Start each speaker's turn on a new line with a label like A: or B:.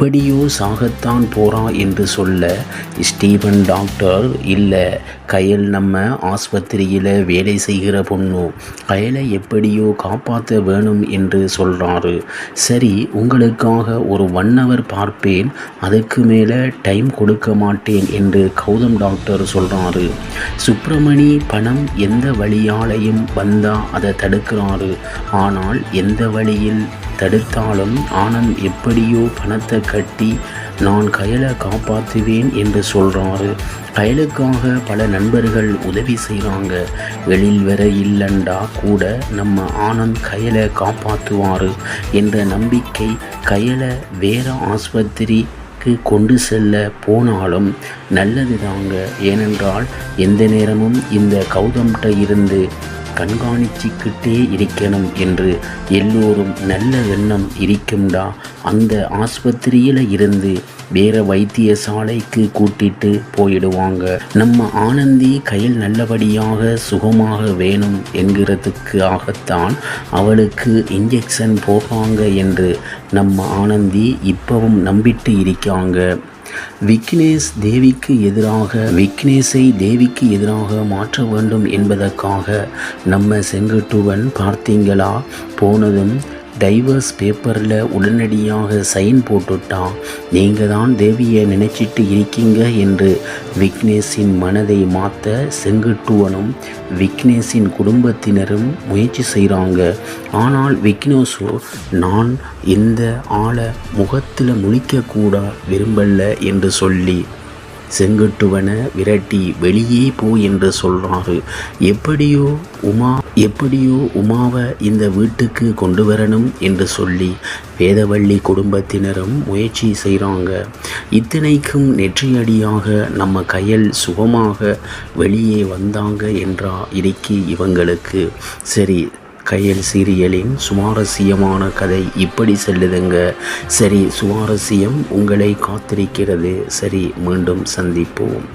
A: எப்படியோ சாகத்தான் போகிறான் என்று சொல்ல ஸ்டீவன் டாக்டர் இல்லை கயல் நம்ம ஆஸ்பத்திரியில் வேலை செய்கிற பொண்ணு. கயலை எப்படியோ காப்பாற்ற வேணும் என்று சொல்கிறாரு சரி உங்களுக்காக ஒரு ஒன் ஹவர் பார்ப்பேன். அதுக்கு மேலே டைம் கொடுக்க மாட்டேன் என்று கௌதம் டாக்டர் சொல்கிறாரு சுப்பிரமணி பணம் எந்த வழியாலையும் வந்தால் அதை தடுக்கிறாரு. ஆனால் எந்த வழியில்? தடுத்தாலும் ஆனந்த் எப்படியோ பணத்தை கட்டி நான் கயலை காப்பாற்றுவேன் என்று சொல்கிறாரு கயலுக்காக பல நண்பர்கள் உதவி செய்கிறாங்க வெளியில் வர இல்லைண்டா கூட நம்ம ஆனந்த் கயலை காப்பாற்றுவார் என்ற நம்பிக்கை கயலை வேற ஆஸ்பத்திரி கொண்டு செல்ல போனாலும் நல்லது தாங்க ஏனென்றால் எந்த நேரமும் இந்த கௌதம்கிட்ட இருந்து கண்காணிச்சிக்கிட்டே இருக்கணும் என்று எல்லோரும் நல்ல எண்ணம் இருக்கும்டா. அந்த ஆஸ்பத்திரியில் இருந்து வேற வைத்தியசாலைக்கு கூட்டிட்டு போயிடுவாங்க. நம்ம ஆனந்தி கையில் நல்லபடியாக சுகமாக வேணும் என்கிறதுக்காகத்தான் அவளுக்கு இன்ஜெக்ஷன் போவாங்க என்று நம்ம ஆனந்தி இப்பவும் நம்பிட்டு இருக்காங்க. விக்னேஷ் தேவிக்கு எதிராக விக்னேஷை தேவிக்கு எதிராக மாற்ற வேண்டும் என்பதற்காக நம்ம செங்கட்டுவன் பார்த்தீங்களா? போனதும் டைவர்ஸ் பேப்பரில் உடனடியாக சைன் போட்டுட்டான். நீங்கள் தான் தேவியை நினச்சிட்டு இருக்கீங்க என்று விக்னேஷின் மனதை மாற்ற செங்குட்டுவனும் விக்னேஷின் குடும்பத்தினரும் முயற்சி செய்கிறாங்க ஆனால் விக்னேஷோ நான் இந்த ஆளை முகத்தில் முழிக்கக்கூட விரும்பல என்று சொல்லி செங்குட்டுவன விரட்டி வெளியே போ என்று சொல்கிறாரு எப்படியோ உமா எப்படியோ உமாவை இந்த வீட்டுக்கு கொண்டு வரணும் என்று சொல்லி வேதவள்ளி குடும்பத்தினரும் முயற்சி செய்கிறாங்க இத்தனைக்கும் நெற்றியடியாக நம்ம கையில் சுகமாக வெளியே வந்தாங்க என்றா இருக்கி இவங்களுக்கு. சரி கையல் சீரியலின் சுவாரஸ்யமான கதை இப்படி செல்லுதுங்க. சரி சுவாரஸ்யம் உங்களை காத்திருக்கிறது. சரி மீண்டும் சந்திப்போம்.